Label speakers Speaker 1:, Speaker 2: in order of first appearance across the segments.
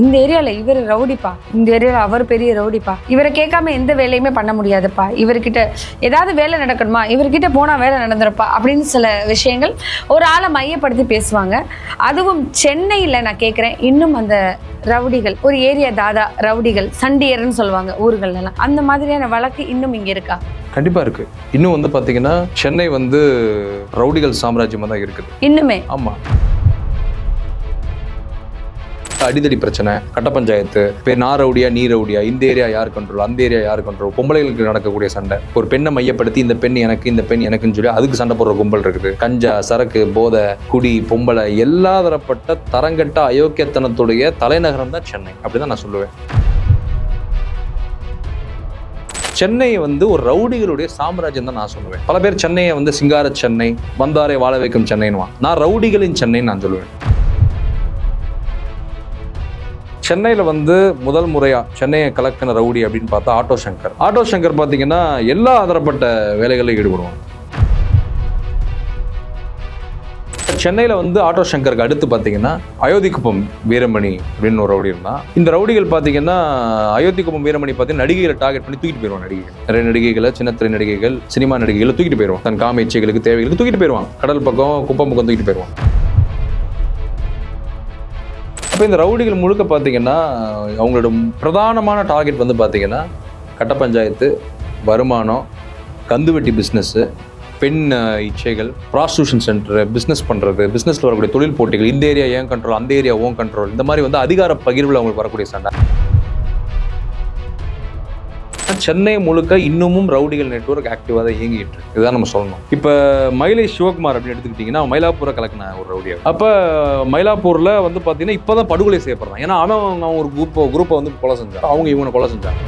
Speaker 1: இந்த ஏரியால இவர் ரவுடிப்பா. இந்த ஏரியால அவர் பெரிய ரவுடிப்பா. இவரை கேட்காம எந்த வேலையுமே பண்ண முடியாதுப்பா. இவர்கிட்ட ஏதாவது வேலை நடக்கணுமா? இவர்கிட்ட போனா வேலை நடந்துருப்பா அப்படின்னு சில விஷயங்கள் ஒரு ஆளை மையப்படுத்தி பேசுவாங்க. அதுவும் சென்னையில் நான் கேட்குறேன் இன்னும் அந்த ரவுடிகள் ஒரு ஏரியா தாதா ரவுடிகள் சண்டியர்னு சொல்லுவாங்க ஊர்கள்ல எல்லாம் அந்த மாதிரியான வழக்கு இன்னும் இங்க இருக்கா?
Speaker 2: கண்டிப்பாக இருக்குது இன்னும் வந்து பார்த்தீங்கன்னா சென்னை வந்து ரவுடிகள் சாம்ராஜ்யமாக தான் இருக்குது.
Speaker 1: இன்னுமே?
Speaker 2: ஆமாம் அடிதடி பிரச்சனை கட்ட பஞ்சாயத்து பேர் நான் ரவுடியா நீ ரவுடியா இந்த ஏரியா யார் கண்ட்ரோல் அந்த ஏரியா யார் கண்ட்ரோல் பொம்பளைகளுக்கு நடக்கக்கூடிய சண்டை. ஒரு பெண்ணை மையப்படுத்தி இந்த பெண் எனக்கு இந்த பெண் எனக்குன்னு சொல்லி அதுக்கு சண்டை போடுற கும்பல் இருக்குது. கஞ்சா சரக்கு போதை குடி பொம்பளை எல்லா தரப்பட்ட தரங்கட்ட அயோக்கியத்தனத்துடைய தலைநகரம் தான் சென்னை. அப்படிதான் நான் சொல்லுவேன். சென்னை வந்து ஒரு ரவுடிகளுடைய சாம்ராஜ்யம் தான் நான் சொல்லுவேன். பல பேர் சென்னையை வந்து சிங்கார சென்னை வந்தாரை வாழ வைக்கும் சென்னைன்னு நான் ரவுடிகளின் சென்னைன்னு நான் சொல்லுவேன். சென்னையில் வந்து முதல் முறையாக சென்னையை கலக்கின ரவுடி அப்படின்னு பார்த்தா ஆட்டோ சங்கர். ஆட்டோ சங்கர் பார்த்தீங்கன்னா எல்லா ஆதரப்பட்ட வேலைகளிலும் ஈடுபடுவாங்க. சென்னையில் வந்து ஆட்டோ சங்கருக்கு அடுத்து பார்த்தீங்கன்னா அயோத்திக்குப்பம் வீரமணி அப்படின்னு ஒரு ரவுடி இருந்தான். இந்த ரவுடிகள் பார்த்தீங்கன்னா அயோத்திக்குப்பம் வீரமணி பார்த்தீங்கன்னா நடிகைகளை டார்கெட் பண்ணி தூக்கிட்டு போயிடுவான் நடிகைகள். நிறைய நடிகைகளை சின்ன திரை நடிகைகள் சினிமா நடிகைகளை தூக்கிட்டு போயிடுவான் தன் காம இச்சைகளுக்கு தேவைகளுக்கு தூக்கிட்டு போயிடுவான் கடல் பக்கம் குப்பம் பக்கம் தூக்கிட்டு போயிடுவான் இப்போ இந்த ரவுடிகள் முழுக்க பார்த்தீங்கன்னா அவங்களோட பிரதானமான டார்கெட் வந்து பார்த்தீங்கன்னா கட்ட பஞ்சாயத்து வருமானம் கந்துவட்டி பிஸ்னஸ்ஸு பெண் இச்சைகள் ப்ராஸ்டியூஷன் சென்டர் பிஸ்னஸ் பண்ணுறது பிஸ்னஸில் வரக்கூடிய தொழில் போட்டிகள் இந்த ஏரியா ஏன் கண்ட்ரோல் அந்த ஏரியா ஓன் கண்ட்ரோல் இந்த மாதிரி வந்து அதிகார பகிர்வில் அவங்களுக்கு வரக்கூடிய சண்டை. சென்னை முழுக்க இன்னமும் ரவுடிகள் நெட்வொர்க் ஆக்டிவாக தான் இயங்கிட்டு இருக்கு. இதுதான் நம்ம சொல்லணும். இப்போ மயிலை சிவகுமார் அப்படின்னு எடுத்துக்கிட்டிங்கன்னா மயிலாப்பூரை கலக்கின ஒரு ரவுடியா. அப்போ மயிலாப்பூரில் வந்து பார்த்தீங்கன்னா இப்போ தான் படுகொலை செய்யப்படுறான். ஏன்னா அவன் அவன் ஒரு குரூப் குரூப்பை வந்து கொலை செஞ்சான். அவங்க இவனை கொலை செஞ்சாங்க.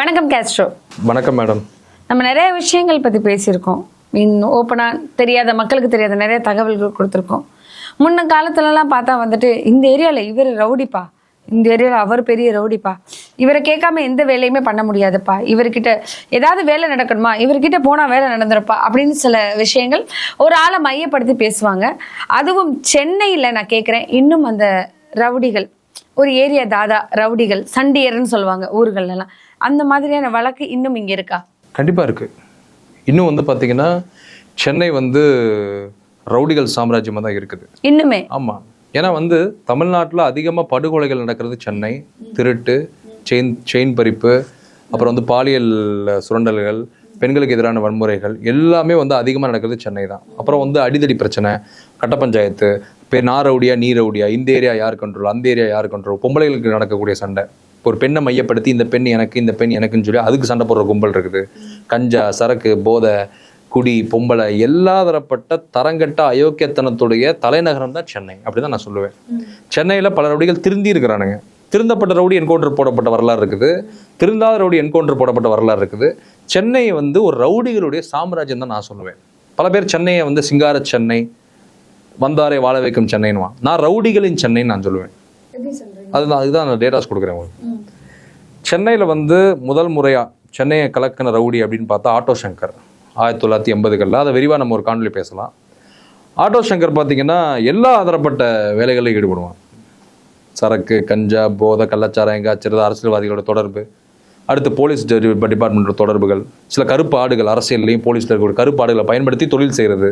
Speaker 1: வணக்கம் கேஸ்ட்ரோ
Speaker 2: வணக்கம் மேடம்
Speaker 1: நம்ம நிறைய விஷயங்கள் பற்றி பேசியிருக்கோம். மீன் ஓப்பனாக தெரியாத மக்களுக்கு தெரியாத நிறைய தகவல்கள் கொடுத்துருக்கோம். முன்ன காலத்துலலாம் பார்த்தா வந்துட்டு இந்த ஏரியாவில் இவர் ரவுடிப்பா. இந்த ஏரியாவில் அவர் பெரிய ரவுடிப்பா. இவரை கேட்காம எந்த வேலையுமே பண்ண முடியாதுப்பா. இவர்கிட்ட ஏதாவது வேலை நடக்கணுமா? இவர்கிட்ட போனால் வேலை நடந்துருப்பா அப்படின்னு சில விஷயங்கள் ஒரு ஆளை மையப்படுத்தி பேசுவாங்க. அதுவும் சென்னையில் நான் கேட்குறேன் இன்னும் அந்த ரவுடிகள் ஒரு ஏரியா தாதா ரவுடிகள் சண்டியர்னு சொல்லுவாங்க ஊர்கள்ல அந்த மாதிரியான வழக்கு இன்னும் இங்கே இருக்கா?
Speaker 2: கண்டிப்பாக இருக்குது இன்னும் வந்து பார்த்தீங்கன்னா சென்னை வந்து ரவுடிகள் சாம்ராஜ்யமாக தான் இருக்குது.
Speaker 1: இன்னுமே?
Speaker 2: ஆமாம் ஏன்னா வந்து தமிழ்நாட்டில் அதிகமாக படுகொலைகள் நடக்கிறது சென்னை திருட்டு செயின் செயின் பறிப்பு அப்புறம் வந்து பாலியல் சுரண்டல்கள் பெண்களுக்கு எதிரான வன்முறைகள் எல்லாமே வந்து அதிகமாக நடக்கிறது சென்னை தான். அப்புறம் வந்து அடிதடி பிரச்சனை கட்ட பஞ்சாயத்து பேர் நான் ரவுடியா நீ ரவுடியா இந்த ஏரியா யார் கண்ட்ரோல் அந்த ஏரியா யார் கண்ட்ரோல் பொம்பளைகளுக்கு நடக்கக்கூடிய சண்டை. ஒரு பெண்ணை மையப்படுத்தி இந்த பெண் எனக்கு இந்த பெண் எனக்குன்னு சொல்லி அதுக்கு சண்டை போடுற கும்பல் இருக்குது. கஞ்சா சரக்கு போதை குடி பொம்பளை எல்லா தரப்பட்ட தரங்கட்ட அயோக்கியத்தனத்துடைய தலைநகரம் தான் சென்னை. அப்படிதான் நான் சொல்லுவேன். சென்னையில் பல ரவுடிகள் திருந்தி இருக்கிறானுங்க. திருந்தப்பட்ட ரவுடி என்கவுண்டர் போடப்பட்ட வரலாறு இருக்குது. திருந்தாத ரவுடி என்கவுண்டர் போடப்பட்ட வரலாறு இருக்குது. சென்னை வந்து ஒரு ரவுடிகளுடைய சாம்ராஜ்யம் தான் நான் சொல்லுவேன். பல பேர் சென்னையை வந்து சிங்கார சென்னை வந்தாரை வாழ வைக்கும் சென்னைன்னுவான். நான் ரவுடிகளின் சென்னைன்னு நான் சொல்லுவேன். அதுதான் அதுதான் நான் டேட்டாஸ் கொடுக்குறேன் உங்களுக்கு. சென்னையில் வந்து முதல் முறையாக சென்னையை கலக்கின ரவுடி அப்படின்னு பார்த்தா ஆட்டோ சங்கர். ஆயிரத்தி தொள்ளாயிரத்தி எண்பதுகளில். அதை விரிவாக நம்ம ஒரு காணொலி பேசலாம். ஆட்டோ சங்கர் பார்த்தீங்கன்னா எல்லா ஆதரப்பட்ட வேலைகளிலும் ஈடுபடுவான். சரக்கு கஞ்சா போதை கள்ளச்சாரம் எங்காச்சிறது அரசியல்வாதிகளோட தொடர்பு. அடுத்து போலீஸ் டிபார்ட்மெண்ட்டோட தொடர்புகள். சில கருப்பு ஆடுகள் அரசியல்லையும் போலீஸில் இருக்கக்கூடிய கருப்பு ஆடுகளை பயன்படுத்தி தொழில் செய்கிறது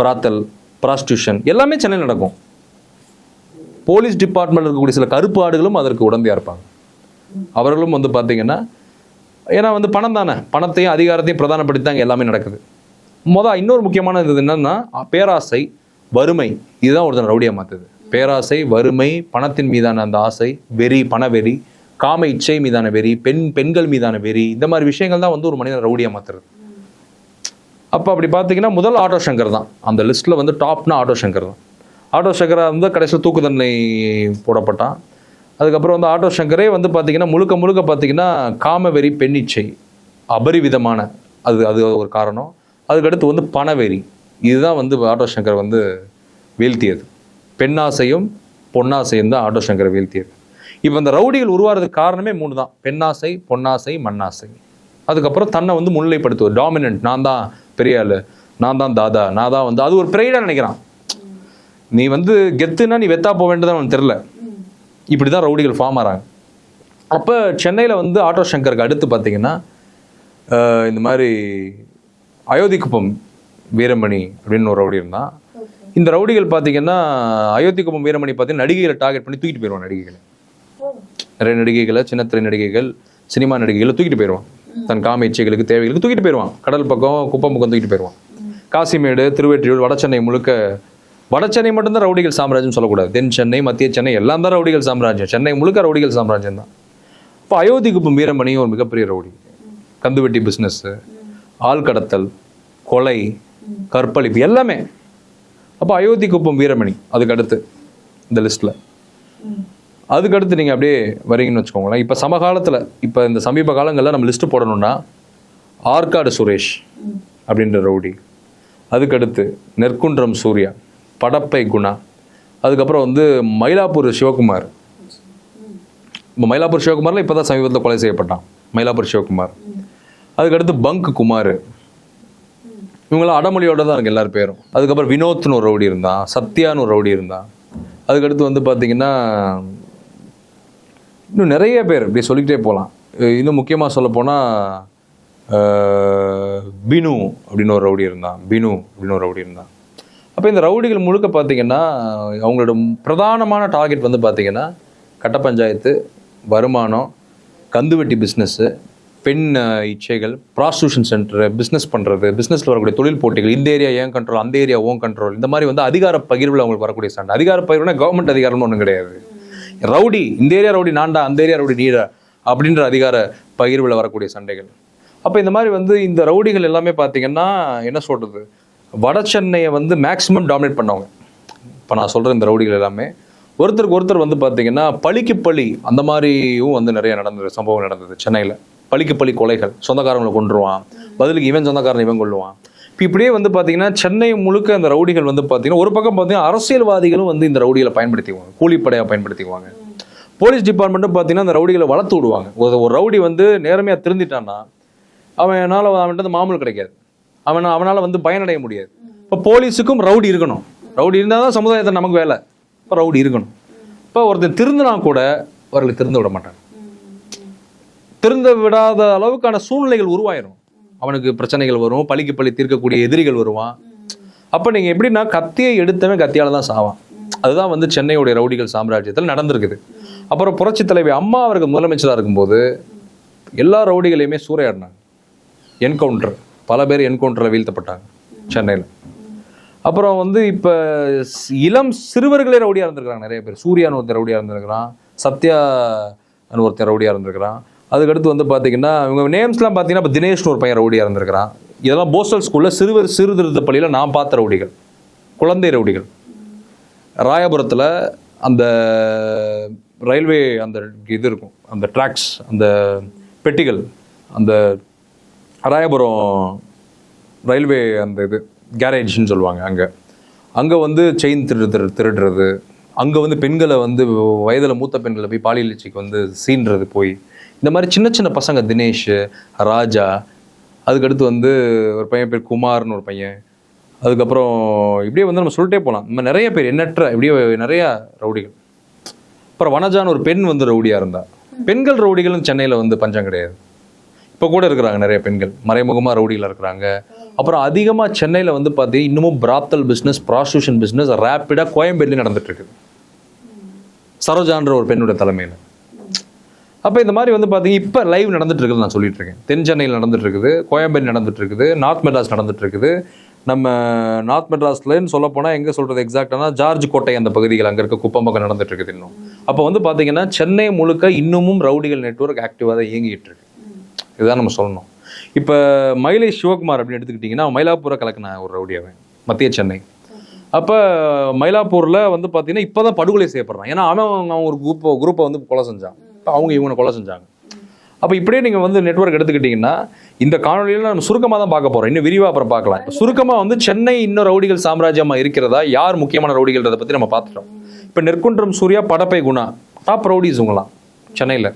Speaker 2: பிராத்தல் ப்ராஸ்டியூஷன் எல்லாமே சென்னையில் நடக்கும். போலீஸ் டிபார்ட்மெண்ட் இருக்கக்கூடிய சில கருப்பு ஆடுகளும் அதற்கு உடந்தையாக இருப்பாங்க. அவர்களும் வந்து பார்த்தீங்கன்னா ஏன்னா வந்து பணம் தானே. பணத்தையும் அதிகாரத்தையும் பிரதானப்படுத்தி தான் எல்லாமே நடக்குது. மொதல் இன்னொரு முக்கியமான இது என்னன்னா பேராசை வறுமை இதுதான் ஒருத்தன் ரவுடியாக மாற்றுது பேராசை வறுமை பணத்தின் மீதான அந்த ஆசை வெறி பணவெறி காம இச்சை மீதான வெறி பெண் பெண்கள் மீதான வெறி இந்த மாதிரி விஷயங்கள் தான் வந்து ஒரு மனிதன் ரவுடியாக மாற்றுறது அப்போ அப்படி பார்த்தீங்கன்னா முதல் ஆட்டோ சங்கர் தான். அந்த லிஸ்ட்டில் வந்து டாப்னா ஆட்டோ சங்கர் தான். ஆட்டோ சங்கரை வந்து கடைசியில் தூக்கு தண்டனை போடப்பட்டான். அதுக்கப்புறம் வந்து ஆட்டோ சங்கரே வந்து பார்த்திங்கன்னா முழுக்க முழுக்க பார்த்தீங்கன்னா காமவெறி பெண்ணிச்சை அபரிவிதமான அது அது ஒரு காரணம். அதுக்கடுத்து வந்து பணவெறி. இதுதான் வந்து ஆட்டோ சங்கர் வந்து வீழ்த்தியது. பெண்ணாசையும் பொன்னாசையும் தான் ஆட்டோ சங்கரை வீழ்த்தியது. இப்போ இந்த ரவுடிகள் உருவாகிறதுக்கு காரணமே மூணு தான் பெண்ணாசை பொன்னாசை மண்ணாசை. அதுக்கப்புறம் தன்னை வந்து முன்னிலைப்படுத்துவது. டாமினன்ட் நான் தான் பெரிய ஆளு. நான் தான் தாதா. நான் தான் வந்து அது ஒரு ப்ரைடாக நினைக்கிறான். நீ வந்து கெத்துனா நீ வெத்தா போக வேண்டியதான் அவனுக்கு தெரில இப்படி தான் ரவுடிகள் ஃபார்ம் ஆகிறாங்க அப்போ சென்னையில் வந்து ஆட்டோ சங்கருக்கு அடுத்து பார்த்தீங்கன்னா இந்த மாதிரி அயோத்திக்குப்பம் வீரமணி அப்படின்னு ஒரு ரவுடி இருந்தான். இந்த ரவுடிகள் பார்த்தீங்கன்னா அயோத்திக்குப்பம் வீரமணி பார்த்தீங்கன்னா நடிகைகளை டார்கெட் பண்ணி தூக்கிட்டு போயிடுவான் நடிகைகளை. நிறைய நடிகைகளை சின்னத்திரை நடிகைகள் சினிமா நடிகைகளை தூக்கிட்டு போயிடுவான். தன் காம இச்சைகளுக்கு தேவைகளுக்கு தூக்கிட்டு போயிடுவான். கடல் பக்கம் குப்பம் பக்கம் தூக்கிட்டு போயிடுவான். காசிமேடு திருவெற்றியூர் வடசென்னை முழுக்க வட சென்னை மட்டும்தான் ரவுடிகள் சாம்ராஜ்யம் சொல்லக்கூடாது. தென் சென்னை மத்திய சென்னை எல்லாம் தான் ரவுடிகள் சாம்ராஜ்யம். சென்னை முழுக்க ரவுடிகள் சாம்ராஜ்யம் தான். இப்போ அயோத்திக்குப்பம் வீரமணி ஒரு மிகப்பெரிய ரவுடி. கந்துவெட்டி பிஸ்னஸ்ஸு ஆள் கடத்தல் கொலை கற்பழிப்பு எல்லாமே. அப்போ அயோத்தி குப்பம் வீரமணி அதுக்கு அடுத்து இந்த லிஸ்ட்டில் அதுக்கடுத்து நீங்கள் அப்படியே வரீங்கன்னு வச்சுக்கோங்களேன். இப்போ சமகாலத்தில் இப்போ இந்த சமீப காலங்களில் நம்ம லிஸ்ட்டு போடணும்னா ஆற்காடு சுரேஷ் அப்படின்ற ரவுடி. அதுக்கடுத்து நெற்குன்றம் சூர்யா. படப்பை குணா. அதுக்கப்புறம் வந்து மயிலாப்பூர் சிவகுமார். இப்போ மயிலாப்பூர் சிவகுமாரில் இப்போ தான் சமீபத்தில் கொலை செய்யப்பட்டான். மயிலாப்பூர் சிவகுமார். அதுக்கடுத்து பங்க் குமார். இவங்களாம் அடமொழியோட தான் இருக்கு எல்லார் பேரும். அதுக்கப்புறம் வினோத்னு ஒரு ரவுடி இருந்தான் சத்யான்னு ஒரு ரவுடி இருந்தான். அதுக்கடுத்து வந்து பார்த்திங்கன்னா இன்னும் நிறைய பேர் இப்படி சொல்லிக்கிட்டே போகலாம் இன்னும் முக்கியமாக சொல்லப்போனால் பினு அப்படின்னு ஒரு ரவுடி இருந்தான். பினு அப்படின்னு ஒரு ரவுடி இருந்தான். அப்போ இந்த ரவுடிகள் முழுக்க பார்த்தீங்கன்னா அவங்களோட பிரதானமான டார்கெட் வந்து பார்த்தீங்கன்னா கட்ட பஞ்சாயத்து வருமானம் கந்துவெட்டி பிஸ்னஸ்ஸு பெண் இச்சைகள் ப்ராஸ்டியூஷன் சென்டர் பிஸ்னஸ் பண்ணுறது பிஸ்னஸில் வரக்கூடிய தொழில் போட்டிகள் இந்த ஏரியா ஏன் கண்ட்ரோல் அந்த ஏரியா ஓன் கண்ட்ரோல் இந்த மாதிரி வந்து அதிகார பகிர்வில் அவங்களுக்கு வரக்கூடிய சண்டை. அதிகார பகிர்வுனா கவர்மெண்ட் அதிகாரம்னு ஒன்றும் கிடையாது. ரவுடி இந்த ஏரியா ரவுடி நான்டா அந்த ஏரியா ரவுடி நீடா அப்படின்ற அதிகார பகிர்வில் வரக்கூடிய சண்டைகள். அப்போ இந்த மாதிரி வந்து இந்த ரவுடிகள் எல்லாமே பார்த்தீங்கன்னா என்ன சொல்கிறது வட சென்னையை வந்து மேக்ஸிமம் டாமினேட் பண்ணவங்க. இப்போ நான் சொல்கிற இந்த ரவுடிகள் எல்லாமே. ஒருத்தருக்கு ஒருத்தர் வந்து பார்த்தீங்கன்னா பழிக்கு பழி அந்த மாதிரியும் வந்து நிறைய நடந்தது சம்பவம் நடந்தது சென்னையில். பழிக்கு பழி கொலைகள் சொந்தக்காரங்களை கொண்டுருவான் பதிலுக்கு இவன் சொந்தக்காரன் இவன் கொள்ளுவான் இப்போ இப்படியே வந்து பார்த்தீங்கன்னா சென்னை முழுக்க அந்த ரவுடிகள் வந்து பார்த்தீங்கன்னா ஒரு பக்கம் பார்த்தீங்கன்னா அரசியல்வாதிகளும் வந்து இந்த ரவுடிகளை பயன்படுத்திக்குவாங்க. கூலிப்படையாக பயன்படுத்திக்குவாங்க. போலீஸ் டிபார்ட்மெண்ட்டும் பார்த்தீங்கன்னா அந்த ரவுடிகளை வளர்த்து விடுவாங்க. ஒரு ரவுடி வந்து நேர்மையாக திருந்திட்டான்னா அவனால் அவன்கிட்ட மாமூல் கிடைக்காது. அவன் அவனால் வந்து பயனடைய முடியாது. இப்போ போலீஸுக்கும் ரவுடி இருக்கணும். ரவுடி இருந்தால் தான் சமுதாயத்தை நமக்கு வேலை. இப்போ ரவுடி இருக்கணும். இப்போ ஒருத்தன் திருந்தினா கூட அவர்களை திருந்த விட மாட்டாங்க திருந்த விடாத அளவுக்கான சூழ்நிலைகள் உருவாயிரும். அவனுக்கு பிரச்சனைகள் வரும் பழிக்கு பழி தீர்க்கக்கூடிய எதிரிகள் வருவான். அப்போ நீங்கள் எப்படின்னா கத்தியை எடுத்தவன் கத்தியால தான் சாவான். அதுதான் வந்து சென்னையுடைய ரவுடிகள் சாம்ராஜ்யத்தில் நடந்திருக்குது. அப்புறம் புரட்சி தலைவி அம்மா அவர்கள் முதலமைச்சராக இருக்கும்போது எல்லா ரவுடிகளையுமே சூறையாடினாங்க. என்கவுண்டர் பல பேர் என்கவுண்டரில் வீழ்த்தப்பட்டாங்க சென்னையில். அப்புறம் வந்து இப்போ இளம் சிறுவர்களே ரவுடியாக இருந்திருக்கிறாங்க நிறைய பேர். சூர்யான்னு ஒருத்தர் ரவுடியாக இருந்திருக்கிறான் சத்யா ஒருத்தர் ரவுடியாக இருந்திருக்கிறான். அதுக்கடுத்து வந்து பார்த்தீங்கன்னா இவங்க நேம்ஸ்லாம் பார்த்தீங்கன்னா இப்போ தினேஷ்னு ஒரு பையன் ரவுடியாக இருந்திருக்கிறான். இதெல்லாம் போஸ்டல் ஸ்கூலில் சிறுவர் சிறுதிருத்த பள்ளியில் நான் பார்த்த ரவுடிகள் குழந்தை ரவுடிகள். ராயபுரத்தில் அந்த ரயில்வே அந்த இது இருக்கும் அந்த ட்ராக்ஸ் அந்த பெட்டிகள் அந்த ராயபுரம் ரயில்வே அந்த இது கேரேஜ்னு சொல்லுவாங்க அங்கே. அங்கே வந்து செயின் திருடு திருடுறது. அங்கே வந்து பெண்களை வந்து வயதில் மூத்த பெண்களை போய் பாலியல் இச்சைக்கு வந்து சீன்றது போய். இந்த மாதிரி சின்ன சின்ன பசங்க தினேஷ் ராஜா அதுக்கடுத்து வந்து ஒரு பையன் பேர் குமார்னு ஒரு பையன். அதுக்கப்புறம் இப்படியே வந்து நம்ம சொல்லிட்டே போகலாம் நம்ம நிறைய பேர் எண்ணற்ற இப்படியே நிறையா ரவுடிகள். அப்புறம் வனஜான்னு ஒரு பெண் வந்து ரவுடியாக இருந்தா. பெண்கள் ரவுடிகளும் சென்னையில் வந்து பஞ்சம் கிடையாது. இப்போ கூட இருக்கிறாங்க நிறைய பெண்கள். மறைமுகமாக ரவுடியில் இருக்கிறாங்க. அப்புறம் அதிகமாக சென்னையில் வந்து பார்த்தீங்கன்னா இன்னமும் பிராத்தல் பிஸ்னஸ் ப்ராஸ்டியூஷன் பிஸ்னஸ் ரேப்பிடாக கோயம்பேடுலேயும் நடந்துட்டு இருக்குது சரோஜான்ற ஒரு பெண்ணுடைய தலைமையில். அப்போ இந்த மாதிரி வந்து பார்த்தீங்கன்னா இப்போ லைவ் நடந்துட்டு இருக்குதுன்னு நான் சொல்லிட்டு இருக்கேன் தென் சென்னையில் நடந்துட்டுருக்குது கோயம்பேடு நடந்துட்டுருக்குது நார்த் மெட்ராஸ் நடந்துட்டுருக்குது. நம்ம நார்த் மெட்ராஸ்லன்னு சொல்ல போனால் எங்கே சொல்கிறது எக்ஸாக்டானா ஜார்ஜ் கோட்டை அந்த பகுதிகள் அங்கே இருக்க குப்பம் பக்கம் இருக்குது இன்னும். அப்போ வந்து பார்த்தீங்கன்னா சென்னை முழுக்க இன்னமும் ரவுடிகள் நெட்வொர்க் ஆக்டிவாக தான் இயங்கிட்டு இருக்கு இதுதான் நம்ம சொல்லணும். இப்போ மயிலை சிவகுமார் அப்படின்னு எடுத்துக்கிட்டிங்கன்னா மயிலாப்பூரை கலக்கின ஒரு ரவுடி மத்திய சென்னை. அப்போ மயிலாப்பூரில் வந்து பார்த்தீங்கன்னா இப்போ தான் படுகொலை செய்யப்படுறான். ஏன்னா அவன் அவன் ஒரு குரூப்பை குரூப்பை வந்து கொலை செஞ்சான். இப்போ அவங்க இவனை கொலை செஞ்சாங்க. அப்போ இப்படியே நீங்கள் வந்து நெட்வொர்க் எடுத்துக்கிட்டிங்கன்னா இந்த காணொலியில் நம்ம சுருக்கமாக தான் பார்க்க போகிறோம் இன்னும் விரிவாக அப்புறம் பார்க்கலாம். இப்போ சுருக்கமாக வந்து சென்னை இன்னும் ரவுடிகள் சாம்ராஜ்யமாக இருக்கிறதா? யார் முக்கியமான ரவுடிகள்ன்றதை பற்றி நம்ம பார்த்துட்டோம். இப்போ நெற்குன்றம் சூர்யா படப்பை குணா டாப் ரவுடிஸ் உங்களாம் சென்னையில்.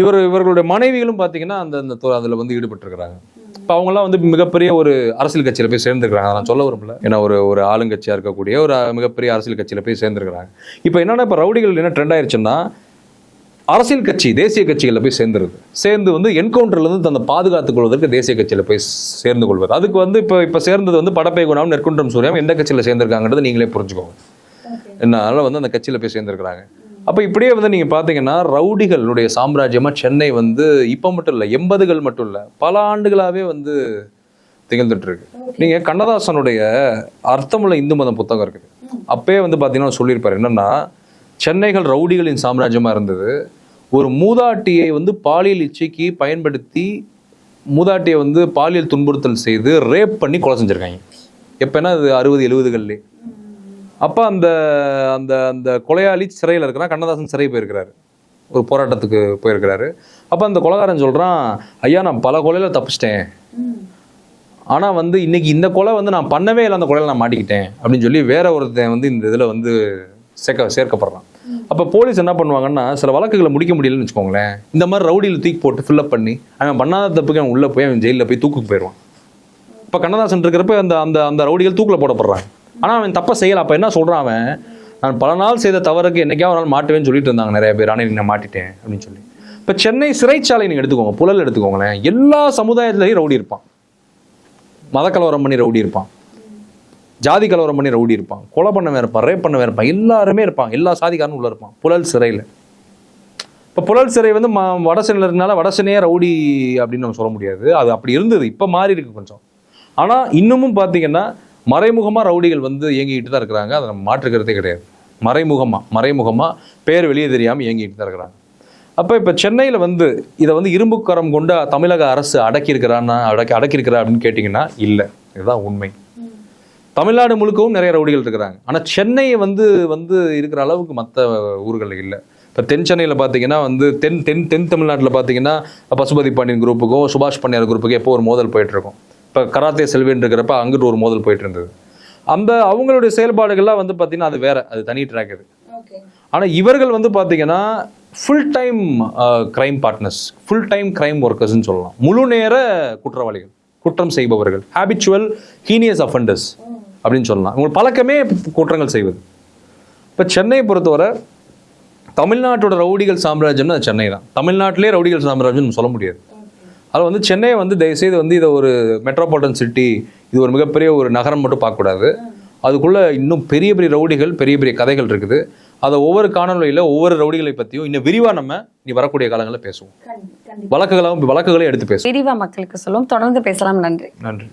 Speaker 2: இவர் இவர்களுடைய மனைவிகளும் பார்த்தீங்கன்னா அந்த அந்த அதுல வந்து ஈடுபட்டிருக்கிறாங்க. இப்போ அவங்கெல்லாம் வந்து மிகப்பெரிய ஒரு அரசியல் கட்சியில போய் சேர்ந்துருக்காங்க நான் சொல்ல விரும்பல. ஏன்னா ஒரு ஒரு ஆளுங்கட்சியா இருக்கக்கூடிய ஒரு மிகப்பெரிய அரசியல் கட்சியில போய் சேர்ந்துருக்கிறாங்க. இப்போ என்னன்னா இப்போ ரவுடிகள் என்ன ட்ரெண்ட் ஆயிருச்சுன்னா அரசியல் கட்சி தேசிய கட்சிகளில் போய் சேர்ந்துருது. சேர்ந்து வந்து என்கவுண்டர்ல இருந்து தன்னை பாதுகாத்துக் கொள்வதற்கு தேசிய கட்சியில போய் சேர்ந்து கொள்வது. அதுக்கு வந்து இப்போ இப்போ சேர்ந்தது வந்து படப்பை குணம் நெற்குன்றம் சூரியம் எந்த கட்சியில சேர்ந்திருக்காங்கன்றது நீங்களே புரிஞ்சுக்கோங்க. அதனால வந்து அந்த கட்சியில போய் சேர்ந்திருக்கிறாங்க. அப்ப இப்படியே வந்து நீங்க பாத்தீங்கன்னா ரவுடிகளுடைய சாம்ராஜ்யமா சென்னை வந்து இப்ப மட்டும் இல்ல எண்பதுகள் மட்டும் இல்ல பல ஆண்டுகளாவே வந்து திகழ்ந்துட்டு இருக்கு நீங்க கண்ணதாசனுடைய அர்த்தமுள்ள இந்து மதம் புத்தகம் இருக்குது. அப்பயே வந்து பாத்தீங்கன்னா அவர் சொல்லியிருப்பாரு என்னன்னா சென்னைகள் ரவுடிகளின் சாம்ராஜ்யமா இருந்தது. ஒரு மூதாட்டியை வந்து பாலியல் இச்சைக்கு பயன்படுத்தி மூதாட்டியை வந்து பாலியல் துன்புறுத்தல் செய்து ரேப் பண்ணி கொலை செஞ்சிருக்காங்க. எப்பன்னா அது அறுபது எழுபதுகள்லேயே. அப்போ அந்த அந்த அந்த கொலையாளி சிறையில் இருக்கிறான். கண்ணதாசன் சிறை போயிருக்கிறாரு. ஒரு போராட்டத்துக்கு போயிருக்கிறாரு. அப்போ அந்த கொலைகாரன் சொல்கிறான் ஐயா நான் பல கொலையில் தப்பிச்சிட்டேன். ஆனால் வந்து இன்னைக்கு இந்த கொலை வந்து நான் பண்ணவே இல்லை. அந்த கொலையில் நான் மாட்டிக்கிட்டேன். அப்படின்னு சொல்லி வேற ஒருத்தன் வந்து இந்த இதில் வந்து சேர்க்க சேர்க்கப்படுறான். அப்போ போலீஸ் என்ன பண்ணுவாங்கன்னா சில வழக்குகளை முடிக்க முடியலன்னு வச்சுக்கோங்களேன். இந்த மாதிரி ரவுடியில் தூக்கி போட்டு ஃபில்லப் பண்ணி அவன் பண்ணாத தப்புக்கு அவன் உள்ளே போய் அவன் ஜெயிலில் போய் தூக்குக்கு போயிடுவான். இப்போ கண்ணதாசன் இருக்கிறப்ப அந்த அந்த அந்த ரவுடிகள் தூக்கில் போடப்படுறாங்க. ஆனால் அவன் தப்பை செய்யலை. அப்போ என்ன சொல்கிறான் அவன்? நான் பல நாள் செய்த தவறுக்கு என்னைக்கா ஒரு நாள் மாட்டுவேன்னு சொல்லிட்டு இருந்தாங்க. நிறைய பேர் ஆனால் நான் மாட்டிட்டேன். அப்படின்னு சொல்லி. இப்போ சென்னை சிறைச்சாலை நீங்கள் எடுத்துக்கோங்க. புழல் எடுத்துக்கோங்களேன். எல்லா சமுதாயத்துலேயும் ரவுடி இருப்பான். மத கலவரம் பண்ணி ரவுடி இருப்பான். ஜாதி கலவரம் பண்ணி ரவுடி இருப்பான். கொலை பண்ண இருப்பான். ரேப் பண்ண இருப்பான். எல்லாருமே இருப்பான் எல்லா சாதிக்காரனும் உள்ள இருப்பான். புழல் சிறையில். இப்போ புழல் சிறை வந்து மா வடசென்னையில் இருக்கனால வடசென்னையே ரவுடி அப்படின்னு நம்ம சொல்ல முடியாது. அது அப்படி இருந்தது. இப்போ மாறி இருக்கு கொஞ்சம். ஆனால் இன்னமும் பார்த்தீங்கன்னா மறைமுகமாக ரவுடிகள் வந்து இயங்கிக்கிட்டு தான் இருக்கிறாங்க. அதை நம்ம மாற்றுக்கிறதே கிடையாது. மறைமுகமாக மறைமுகமாக பேர் வெளியே தெரியாமல் இயங்கிக்கிட்டு தான் இருக்கிறாங்க. அப்போ இப்போ சென்னையில் வந்து இதை வந்து இரும்புக்கரம் கொண்ட தமிழக அரசு அடக்கியிருக்கிறான்னா அடக்கி அடக்கியிருக்கிறா அப்படின்னு கேட்டிங்கன்னா இல்லை. இதுதான் உண்மை. தமிழ்நாடு முழுக்கவும் நிறைய ரவுடிகள் இருக்கிறாங்க. ஆனால் சென்னையை வந்து வந்து இருக்கிற அளவுக்கு மற்ற ஊர்களில் இல்லை. இப்போ தென் சென்னையில் பார்த்தீங்கன்னா வந்து தென் தென் தென் தமிழ்நாட்டில் பார்த்தீங்கன்னா பசுபதி பாண்டியன் குரூப்புக்கும் சுபாஷ் பண்ணியார் குரூப்புக்கும் எப்போ ஒரு மோதல் போயிட்டுருக்கும் இப்போ கராத்தே செல்வேன் இருக்கிறப்ப அங்கிட்டு ஒரு மோதல் போயிட்டு இருந்தது. அந்த அவங்களுடைய செயல்பாடுகள்லாம் வந்து பார்த்தீங்கன்னா அது வேற அது தனி ட்ராக் அது. ஆனால் இவர்கள் வந்து பார்த்தீங்கன்னா full time crime partners full time crime ஒர்க்கர்ஸ்னு சொல்லலாம். முழு நேர குற்றவாளிகள் குற்றம் செய்பவர்கள் ஹேபிச்சுவல் ஹீனியஸ் அஃபண்டர்ஸ் அப்படின்னு சொல்லலாம். இவங்க பழக்கமே குற்றங்கள் செய்வது. இப்போ சென்னையை பொறுத்தவரை தமிழ்நாட்டோட ரவுடிகள் சாம்ராஜ்யம்னு சென்னை தான். தமிழ்நாட்டிலே ரவுடிகள் சாம்ராஜ்யம்னு சொல்ல முடியாது. அது வந்து சென்னையை வந்து தயவுசெய்து வந்து இதை ஒரு மெட்ரோபாலிட்டன் சிட்டி இது ஒரு மிகப்பெரிய ஒரு நகரம் மட்டும் பார்க்கக்கூடாது. அதுக்குள்ள இன்னும் பெரிய பெரிய ரவுடிகள் பெரிய பெரிய கதைகள் இருக்குது. அதை ஒவ்வொரு காணொலியில் ஒவ்வொரு ரவுடிகளை பற்றியும் இன்னும் விரிவாக நம்ம இனி வரக்கூடிய காலங்களில் பேசுவோம். வழக்குகளாகவும் வழக்குகளை எடுத்து பேசுவோம்.
Speaker 1: விரிவா மக்களுக்கு சொல்லுவோம். தொடர்ந்து பேசலாம். நன்றி.
Speaker 2: நன்றி.